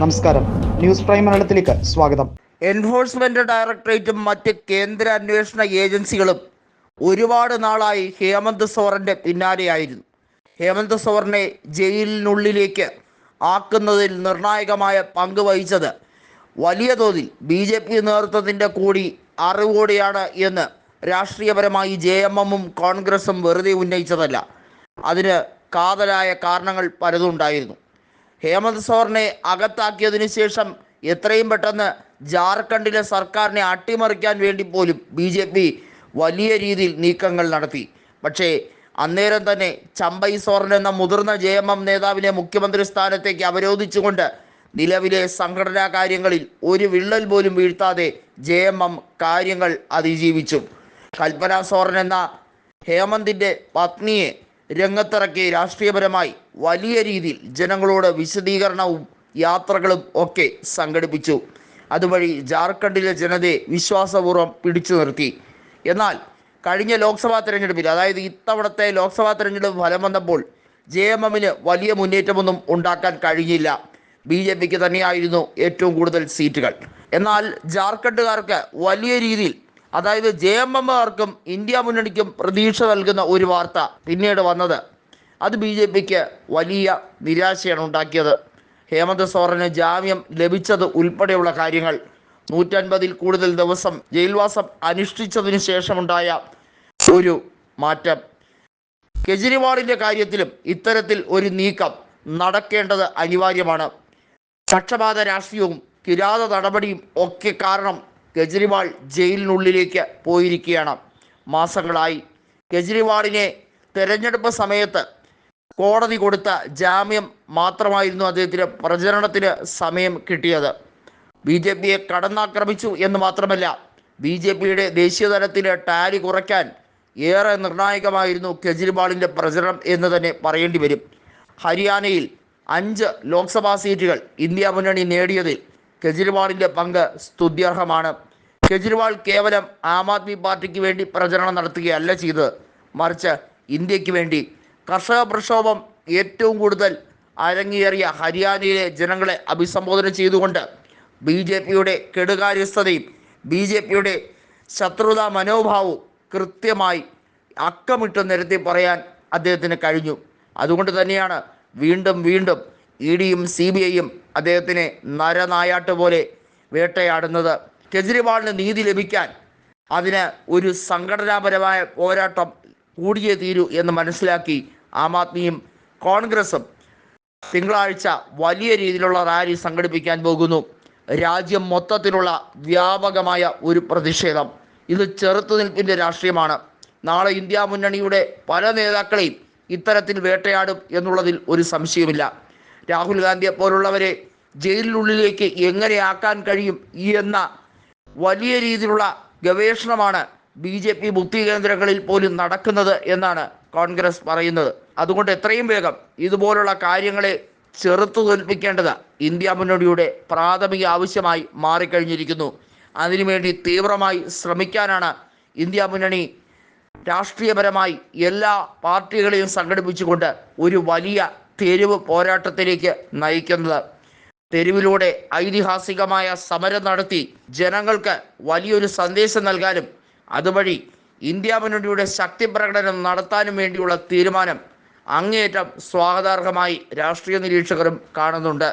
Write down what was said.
നമസ്കാരം. News prime മലയാളത്തിലേക്ക് സ്വാഗതം. എൻഫോഴ്സ്മെന്റ് ഡയറക്ടറേറ്റും മറ്റ് കേന്ദ്ര അന്വേഷണ ഏജൻസികളും ഒരുപാട് നാളായി ഹേമന്ത് സോറന്റെ പിന്നാലെയായിരുന്നു. ഹേമന്ത് സോറിനെ ജയിലിനുള്ളിലേക്ക് ആക്കുന്നതിൽ നിർണായകമായ പങ്ക് വഹിച്ചത് വലിയ തോതിൽ ബി ജെ പി നേതൃത്വത്തിന്റെ കൂടി അറിവോടെയാണ് എന്ന് രാഷ്ട്രീയപരമായി ജെ എം എമ്മും കോൺഗ്രസും വെറുതെ ഉന്നയിച്ചതല്ല. അതിന് കാതലായ കാരണങ്ങൾ പലതും ഉണ്ടായിരുന്നു. ഹേമന്ത് സോറിനെ അകത്താക്കിയതിനു ശേഷം എത്രയും പെട്ടെന്ന് ജാർഖണ്ഡിലെ സർക്കാരിനെ അട്ടിമറിക്കാൻ വേണ്ടി പോലും ബി ജെ പി വലിയ രീതിയിൽ നീക്കങ്ങൾ നടത്തി. പക്ഷേ അന്നേരം തന്നെ ചമ്പൈ സോറൻ എന്ന മുതിർന്ന ജെ എം എം നേതാവിനെ മുഖ്യമന്ത്രി സ്ഥാനത്തേക്ക് അവരോധിച്ചുകൊണ്ട് നിലവിലെ സംഘടനാ കാര്യങ്ങളിൽ ഒരു വിള്ളൽ പോലും വീഴ്ത്താതെ ജെ എം എം കാര്യങ്ങൾ അതിജീവിച്ചു. കൽപ്പന സോറൻ എന്ന ഹേമന്തിന്റെ പത്നിയെ രംഗത്തിറക്കി രാഷ്ട്രീയപരമായി വലിയ രീതിയിൽ ജനങ്ങളോട് വിശദീകരണവും യാത്രകളും ഒക്കെ സംഘടിപ്പിച്ചു. അതുവഴി ജാർഖണ്ഡിലെ ജനതയെ വിശ്വാസപൂർവം പിടിച്ചു നിർത്തി. എന്നാൽ കഴിഞ്ഞ ലോക്സഭാ തെരഞ്ഞെടുപ്പിൽ അതായത് ഇത്തവണത്തെ ലോക്സഭാ തെരഞ്ഞെടുപ്പ് ഫലം വന്നപ്പോൾ ജെ എം എമ്മിന് വലിയ മുന്നേറ്റമൊന്നും ഉണ്ടാക്കാൻ കഴിഞ്ഞില്ല. ബി ജെ പിക്ക് തന്നെയായിരുന്നു ഏറ്റവും കൂടുതൽ സീറ്റുകൾ. എന്നാൽ ജാർഖണ്ഡുകാർക്ക് വലിയ രീതിയിൽ അതായത് ജെ എം എമ്മുകാർക്കും ഇന്ത്യ മുന്നണിക്കും പ്രതീക്ഷ നൽകുന്ന ഒരു വാർത്ത പിന്നീട് വന്നത്. അത് ബി ജെ പിക്ക് വലിയ നിരാശയാണ് ഉണ്ടാക്കിയത്. ഹേമന്ത് സോറന് ജാമ്യം ലഭിച്ചത് ഉൾപ്പെടെയുള്ള കാര്യങ്ങൾ. നൂറ്റൻപതിൽ കൂടുതൽ ദിവസം ജയിൽവാസം അനുഷ്ഠിച്ചതിനു ശേഷമുണ്ടായ ഒരു മാറ്റം. കെജ്രിവാളിന്റെ കാര്യത്തിലും ഇത്തരത്തിൽ ഒരു നീക്കം നടക്കേണ്ടത് അനിവാര്യമാണ്. പക്ഷപാത രാഷ്ട്രീയവും കിരാത നടപടിയും ഒക്കെ കാരണം കെജ്രിവാൾ ജയിലിനുള്ളിലേക്ക് പോയിരിക്കുകയാണ്. മാസങ്ങളായി കെജ്രിവാളിനെ തെരഞ്ഞെടുപ്പ് സമയത്ത് കോടതി കൊടുത്ത ജാമ്യം മാത്രമായിരുന്നു അദ്ദേഹത്തിന് പ്രചരണത്തിന് സമയം കിട്ടിയത്. ബി ജെ പിയെ കടന്നാക്രമിച്ചു എന്ന് മാത്രമല്ല ബി ജെ പിയുടെ ദേശീയ തലത്തിലെ ടാലി കുറയ്ക്കാൻ ഏറെ നിർണായകമായിരുന്നു കെജ്രിവാളിന്റെ പ്രചരണം എന്ന് തന്നെ പറയേണ്ടി വരും. ഹരിയാനയിൽ അഞ്ച് ലോക്സഭാ സീറ്റുകൾ ഇന്ത്യ മുന്നണി നേടിയതിൽ കെജ്രിവാളിന്റെ പങ്ക് സ്തുത്യർഹമാണ്. കെജ്രിവാൾ കേവലം ആം ആദ്മി പാർട്ടിക്ക് വേണ്ടി പ്രചരണം നടത്തുകയല്ല ചെയ്തത്. മറിച്ച് ഇന്ത്യയ്ക്ക് വേണ്ടി. കർഷക പ്രക്ഷോഭം ഏറ്റവും കൂടുതൽ അരങ്ങേറിയ ഹരിയാനയിലെ ജനങ്ങളെ അഭിസംബോധന ചെയ്തുകൊണ്ട് ബി ജെ പിയുടെ കെടുകാര്യസ്ഥതയും ബി ജെ പിയുടെ ശത്രുതാ മനോഭാവവും കൃത്യമായി അക്കമിട്ട് നിരത്തി പറയാൻ അദ്ദേഹത്തിന് കഴിഞ്ഞു. അതുകൊണ്ട് തന്നെയാണ് വീണ്ടും വീണ്ടും ഇ ഡിയും സി ബി ഐയും അദ്ദേഹത്തിനെ നരനായാട്ട് പോലെ വേട്ടയാടുന്നത്. കെജ്രിവാളിന് നീതി ലഭിക്കാൻ അതിന് ഒരു സംഘടനാപരമായ പോരാട്ടം കൂടിയേ തീരൂ എന്ന് മനസ്സിലാക്കി ആം ആദ്മിയും കോൺഗ്രസും തിങ്കളാഴ്ച വലിയ രീതിയിലുള്ള റാലി സംഘടിപ്പിക്കാൻ പോകുന്നു. രാജ്യം മൊത്തത്തിലുള്ള വ്യാപകമായ ഒരു പ്രതിഷേധം. ഇത് ചെറുത്തുനിൽപ്പിന്റെ രാഷ്ട്രീയമാണ്. നാളെ ഇന്ത്യ മുന്നണിയുടെ പല നേതാക്കളെയും ഇത്തരത്തിൽ വേട്ടയാടും എന്നുള്ളതിൽ ഒരു സംശയമില്ല രാഹുൽ ഗാന്ധിയെ പോലുള്ളവരെ ജയിലിനുള്ളിലേക്ക് എങ്ങനെയാക്കാൻ കഴിയും എന്ന വലിയ രീതിയിലുള്ള ഗവേഷണമാണ് ബി ജെ പി ബുദ്ധി കേന്ദ്രങ്ങളിൽ പോലും നടക്കുന്നത് എന്നാണ് കോൺഗ്രസ് പറയുന്നത്. അതുകൊണ്ട് എത്രയും വേഗം ഇതുപോലുള്ള കാര്യങ്ങളെ ചെറുത്തു തോൽപ്പിക്കേണ്ടത് ഇന്ത്യ മുന്നണിയുടെ പ്രാഥമിക ആവശ്യമായി മാറിക്കഴിഞ്ഞിരിക്കുന്നു. അതിനുവേണ്ടി തീവ്രമായി ശ്രമിക്കാനാണ് ഇന്ത്യ മുന്നണി രാഷ്ട്രീയപരമായി എല്ലാ പാർട്ടികളെയും സംഘടിപ്പിച്ചുകൊണ്ട് ഒരു വലിയ തെരുവ് പോരാട്ടത്തിലേക്ക് നയിക്കുന്നത്. തെരുവിലൂടെ ഐതിഹാസികമായ സമരം നടത്തി ജനങ്ങൾക്ക് വലിയൊരു സന്ദേശം നൽകാനും അതുവഴി ഇന്ത്യ മുന്നണിയുടെ ശക്തി പ്രകടനം നടത്താനും വേണ്ടിയുള്ള തീരുമാനം അങ്ങേയറ്റം സ്വാഗതാർഹമായി രാഷ്ട്രീയ നിരീക്ഷകരും കാണുന്നുണ്ട്.